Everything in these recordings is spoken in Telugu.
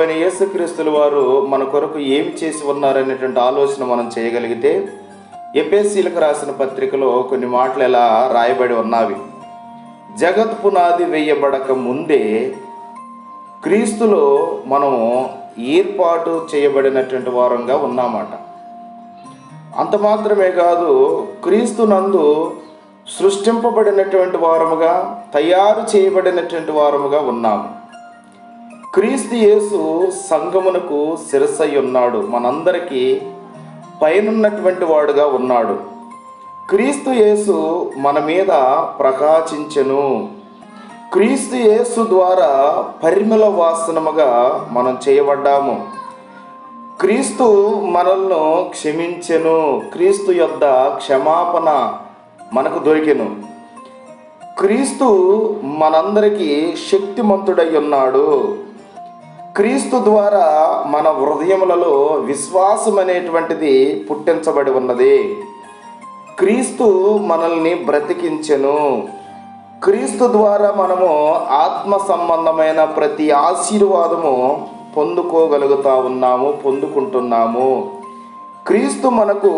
ప్రభుని యేసుక్రీస్తుల వారు మన కొరకు ఏం చేసి ఉన్నారనేటువంటి ఆలోచన మనం చేయగలిగితే ఎపిఎస్సీలకు రాసిన పత్రికలో కొన్ని మాటలు ఎలా రాయబడి ఉన్నవి. జగత్ పునాది వేయబడక ముందే క్రీస్తులో మనము ఏర్పాటు చేయబడినటువంటి వారంగా ఉన్నామాట. అంత మాత్రమే కాదు క్రీస్తు నందు సృష్టింపబడినటువంటి వారముగా తయారు చేయబడినటువంటి వారముగా ఉన్నాము. క్రీస్తు యేసు సంగమునకు శిరసై ఉన్నాడు. మనందరికీ పైనున్నటువంటి వాడుగా ఉన్నాడు. క్రీస్తు యేసు మన మీద ప్రకాశించెను. క్రీస్తు యేసు ద్వారా పరిమళ వాసనముగా మనం చేయబడ్డాము. క్రీస్తు మనల్ని క్షమించెను. క్రీస్తు యొద్ద క్షమాపణ మనకు దొరికెను. క్రీస్తు మనందరికీ శక్తిమంతుడై ఉన్నాడు. క్రీస్తు ద్వారా మన హృదయములలో విశ్వాసం అనేటువంటిది పుట్టించబడి ఉన్నది. క్రీస్తు మనల్ని బ్రతికించెను. క్రీస్తు ద్వారా మనము ఆత్మ సంబంధమైన ప్రతి ఆశీర్వాదము పొందుకోగలుగుతా ఉన్నాము పొందుకుంటున్నాము. క్రీస్తు మనకు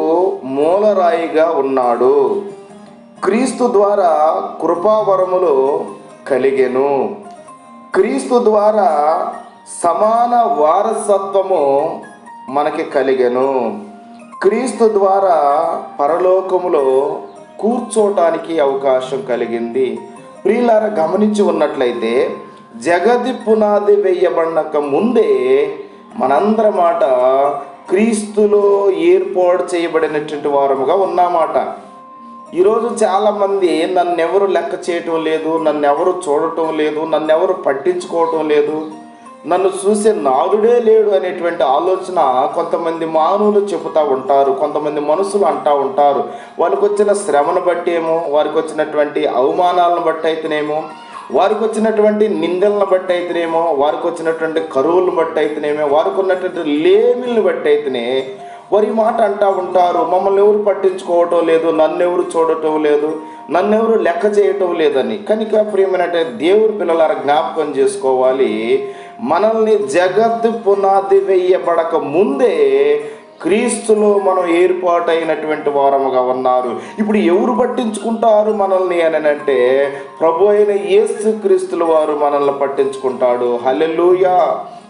మూలరాయిగా ఉన్నాడు. క్రీస్తు ద్వారా కృపావరములు కలిగెను. క్రీస్తు ద్వారా సమాన వారసత్వము మనకి కలిగెను. క్రీస్తు ద్వారా పరలోకములో కూర్చోటానికి అవకాశం కలిగింది. ప్రియులార గమనించి ఉన్నట్లయితే జగతి పునాది వేయబడినక ముందే మనందరి మాట క్రీస్తులో ఏర్పాటు చేయబడినటువంటి వారముగా ఉన్నమాట. ఈరోజు చాలామంది నన్నెవరు లెక్క చేయటం లేదు నన్నెవరు చూడటం లేదు నన్నెవరు పట్టించుకోవటం లేదు. నన్ను చూసే నాదుడే లేడు అనేటువంటి ఆలోచన కొంతమంది మానవులు చెబుతూ ఉంటారు కొంతమంది మనుషులు అంటూ ఉంటారు. వాళ్ళకి వచ్చిన శ్రమను బట్టేమో వారికి వచ్చినటువంటి అవమానాలను బట్టి అయితేనేమో వారికి వచ్చినటువంటి నిందలను బట్టి అయితేనేమో వారికి వచ్చినటువంటి కరువులను బట్టి అయితేనేమో వారికి ఉన్నటువంటి లేమిల్ని బట్టి అయితేనే వారి మాట అంటూ ఉంటారు. మమ్మల్ని ఎవరు పట్టించుకోవటం లేదు నన్ను ఎవరు చూడటం లేదు నన్ను ఎవరు లెక్క చేయటం లేదని. కనుక ప్రియమైన దేవుడి పిల్లల జ్ఞాపకం చేసుకోవాలి. మనల్ని జగత్ పునాది వేయబడక ముందే క్రీస్తులో మనం ఏర్పాటైనటువంటి వారముగా ఉన్నారు. ఇప్పుడు ఎవరు పట్టించుకుంటారు మనల్ని అని అంటే ప్రభు అయిన యేసు క్రీస్తుల వారు మనల్ని పట్టించుకుంటాడు. హలెలుయా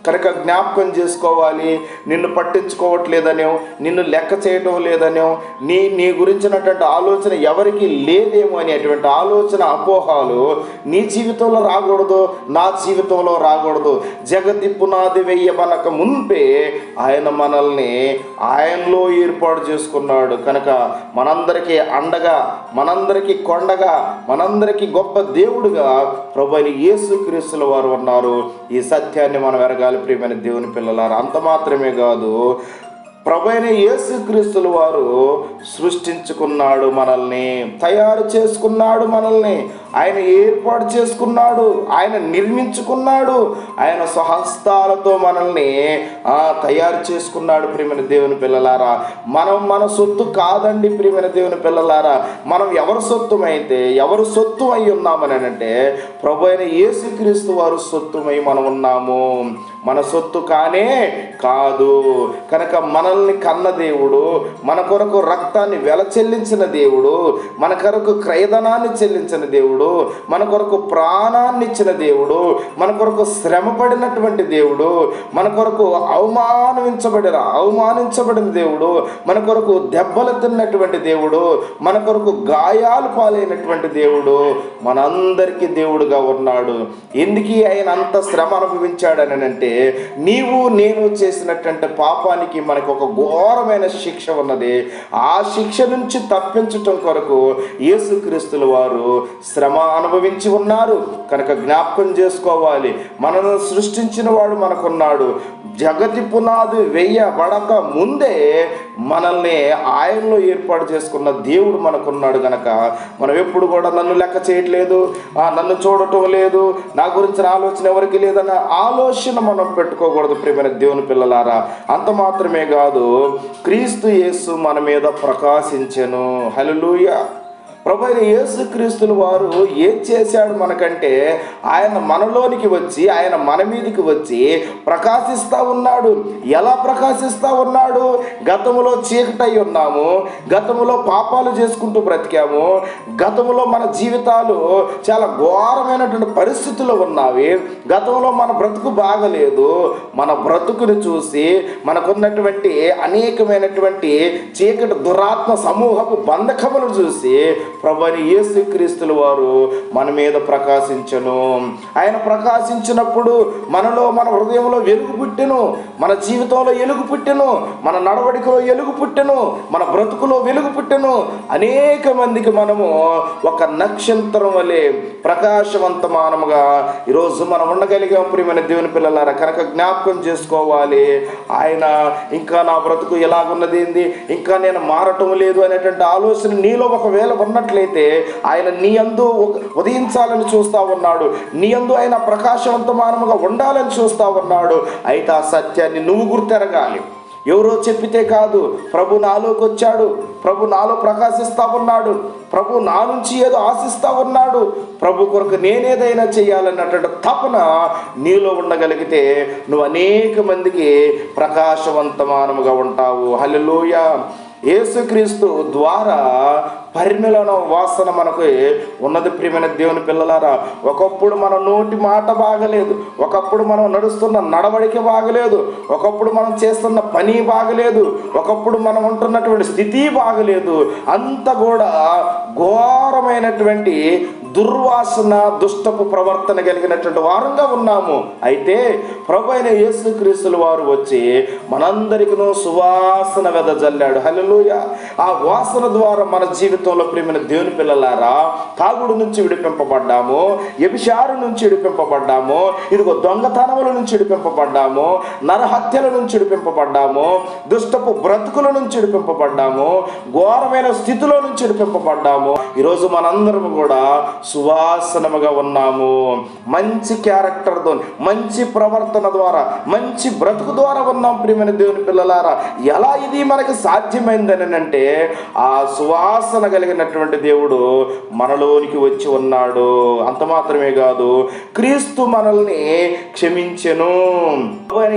కనుక జ్ఞాపకం చేసుకోవాలి. నిన్ను పట్టించుకోవట్లేదనో నిన్ను లెక్క చేయటం లేదనో నీ నీ గురించినటువంటి ఆలోచన ఎవరికి లేదేమో అనేటువంటి ఆలోచన అపోహాలు నీ జీవితంలో రాకూడదు నా జీవితంలో రాకూడదు. జగతి పునాది వెయ్యమనక మున్పే ఆయన మనల్ని ఆయనలో ఏర్పాటు చేసుకున్నాడు. కనుక మనందరికీ అండగా మనందరికీ కొండగా మనందరికీ గొప్ప దేవుడుగా ప్రభు అయిన యేసుక్రీస్తుల వారు ఉన్నారు. ఈ సత్యాన్ని మనం ఎరగాలి. ప్రియమైన దేవుని పిల్లలారా అంత మాత్రమే కాదు. ప్రభైన యేసుక్రీస్తుల వారు సృష్టించుకున్నాడు మనల్ని తయారు చేసుకున్నాడు మనల్ని ఆయన ఏర్పాటు చేసుకున్నాడు ఆయన నిర్మించుకున్నాడు ఆయన స్వహస్తాలతో మనల్ని తయారు చేసుకున్నాడు ప్రియమైన దేవుని పిల్లలారా. మనం మన సొత్తు కాదండి ప్రియమైన దేవుని పిల్లలారా. మనం ఎవరు సొత్తుమైతే ఎవరు సొత్తు అయి ఉన్నామని అంటే ప్రభు అయిన యేసుక్రీస్తు వారు సొత్తుమై మనం ఉన్నాము. మన సొత్తు కానే కాదు. కనుక మన మనల్ని కన్న దేవుడు మన కొరకు రక్తాన్ని వెల చెల్లించిన దేవుడు మన కొరకు క్రయధనాన్ని చెల్లించిన దేవుడు మన కొరకు ప్రాణాన్ని ఇచ్చిన దేవుడు మన కొరకు శ్రమ పడినటువంటి దేవుడు మన కొరకు అవమానించబడిన అవమానించబడిన దేవుడు మన కొరకు దెబ్బలు తిన్నటువంటి దేవుడు మన కొరకు గాయాలు పాలైనటువంటి దేవుడు మనందరికీ దేవుడుగా ఉన్నాడు. ఎందుకు ఆయన అంత శ్రమ అనుభవించాడని అంటే నీవు నేను చేసినటువంటి పాపానికి మనకు ఒక ఘోరమైన శిక్ష ఉన్నది. ఆ శిక్ష నుంచి తప్పించటం కొరకు యేసుక్రీస్తుల వారు శ్రమ అనుభవించి ఉన్నారు. కనుక జ్ఞాపకం చేసుకోవాలి. మనను సృష్టించిన వాడు మనకున్నాడు. జగతి పునాది వెయ్యబడక ముందే మనల్ని ఆయనలో ఏర్పాటు చేసుకున్న దేవుడు మనకున్నాడు గనక మనం ఎప్పుడు కూడా నన్ను లెక్క చేయట్లేదు నన్ను చూడటం లేదు నా గురించిన ఆలోచన ఎవరికి లేదన్న ఆలోచన మనం పెట్టుకోకూడదు ప్రియమైన దేవుని పిల్లలారా. అంత మాత్రమే కాదు క్రీస్తు యేసు మన మీద ప్రకాశించెను. హల్లెలూయా. ప్రభు అయిన యేసుక్రీస్తులు వారు ఏం చేశాడు మనకంటే ఆయన మనలోనికి వచ్చి ఆయన మన మీదకి వచ్చి ప్రకాశిస్తూ ఉన్నాడు. ఎలా ప్రకాశిస్తూ ఉన్నాడు? గతంలో చీకటై ఉన్నాము. గతంలో పాపాలు చేసుకుంటూ బ్రతికాము. గతంలో మన జీవితాలు చాలా ఘోరమైనటువంటి పరిస్థితులు ఉన్నవి. గతంలో మన బ్రతుకు బాగలేదు. మన బ్రతుకుని చూసి మనకున్నటువంటి అనేకమైనటువంటి చీకటి దురాత్మ సమూహపు బంధకములు చూసి ప్రభు అని యేసుక్రీస్తుల వారు మన మీద ప్రకాశించను. ఆయన ప్రకాశించినప్పుడు మనలో మన హృదయంలో వెలుగు పుట్టెను మన జీవితంలో వెలుగు పుట్టెను మన నడవడికలో వెలుగు పుట్టెను మన బ్రతుకులో వెలుగు పుట్టెను. అనేక మందికి మనము ఒక నక్షత్రం వలె ప్రకాశవంతమానముగా ఈరోజు మనం ఉండగలిగాం ప్రియమైన దేవుని పిల్లలారా. కనుక జ్ఞాపకం చేసుకోవాలి. ఆయన ఇంకా నా బ్రతుకు ఎలాగున్నది ఏంది? ఇంకా నేను మారటం లేదు అనేటువంటి ఆలోచన నీలో ఒకవేళ ఉన్నట్లయితే ఆయన నీ అందు ఉదయించాలని చూస్తా ఉన్నాడు. నీ అందు ఆయన ప్రకాశవంతమానముగా ఉండాలని చూస్తా ఉన్నాడు. అయితే ఆ సత్యాన్ని నువ్వు గుర్తెరగాలి. ఎవరో చెప్పితే కాదు ప్రభు నాలోకి వచ్చాడు. ప్రభు నాలో ప్రకాశిస్తా ఉన్నాడు. ప్రభు నా నుంచి ఏదో ఆశిస్తా ఉన్నాడు. ప్రభు కొరకు నేనేదైనా చేయాలన్నటువంటి తపన నీలో ఉండగలిగితే నువ్వు అనేక మందికి ప్రకాశవంతమానముగా ఉంటావు. హల్లెలూయ. యేసుక్రీస్తు ద్వారా పరిమిళన వాసన మనకు ఉన్నది ప్రియమైన దేవుని పిల్లలారా. ఒకప్పుడు మన నోటి మాట బాగలేదు. ఒకప్పుడు మనం నడుస్తున్న నడవడిక బాగలేదు. ఒకప్పుడు మనం చేస్తున్న పని బాగలేదు. ఒకప్పుడు మనం ఉంటున్నటువంటి స్థితి బాగలేదు. అంత కూడా ఘోరమైనటువంటి దుర్వాసన దుష్టపు ప్రవర్తన కలిగినటువంటి వారంగా ఉన్నాము. అయితే ప్రభు అయిన యేసుక్రీస్తుల వారు వచ్చి మనందరికీ సువాసన వెదజల్లాడు హల్లెలూయా. ఆ వాసన ద్వారా మన జీవితంలో ప్రేమిన దేవుని పిల్లలారా తాగుడు నుంచి విడిపింపబడ్డాము ఎబిషారు నుంచి విడిపింపబడ్డాము ఇదిగో దొంగతనముల నుంచి విడిపింపబడ్డాము నరహత్యల నుంచి విడిపింపబడ్డాము దుష్టపు బ్రతుకుల నుంచి విడిపింపబడ్డాము ఘోరమైన స్థితిలో నుంచి విడిపింపబడ్డాము. ఈరోజు మనందరం కూడా సువాసనముగా ఉన్నాము. మంచి క్యారెక్టర్తో మంచి ప్రవర్తన ద్వారా మంచి బ్రతుకు ద్వారా ఉన్నాం ప్రియమైన దేవుని పిల్లలారా. ఎలా ఇది మనకు సాధ్యమైందని అంటే ఆ సువాసన కలిగినటువంటి దేవుడు మనలోనికి వచ్చి ఉన్నాడు. అంత మాత్రమే కాదు క్రీస్తు మనల్ని క్షమించెను. ఆయన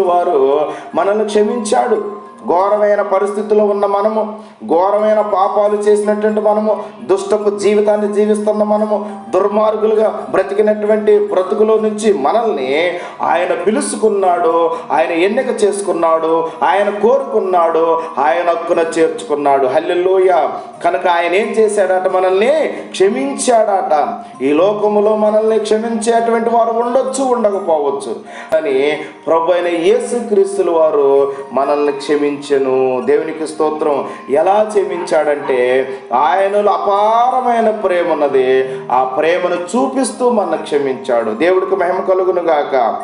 వారు మనల్ని క్షమించాడు. ఘోరమైన పరిస్థితుల్లో ఉన్న మనము ఘోరమైన పాపాలు చేసినటువంటి మనము దుష్టపు జీవితాన్ని జీవిస్తున్న మనము దుర్మార్గులుగా బ్రతికినటువంటి బ్రతుకులో నుంచి మనల్ని ఆయన పిలుచుకున్నాడు ఆయన ఎన్నిక చేసుకున్నాడు ఆయన కోరుకున్నాడు ఆయన హక్కున చేర్చుకున్నాడు. హల్లెల్లోయ కనుక ఆయన ఏం చేశాడట? మనల్ని క్షమించాడట. ఈ లోకములో మనల్ని క్షమించేటువంటి వారు ఉండొచ్చు ఉండకపోవచ్చు. కానీ ప్రభు అయిన యేసుక్రీస్తుల వారు మనల్ని క్షమించెను. దేవునికి స్తోత్రం. ఎలా క్షమించాడంటే ఆయనలో అపారమైన ప్రేమ ఉన్నది ఆ ప్రేమను చూపిస్తూ మన క్షమించాడు. దేవుడికి మహిమ కలుగును గాక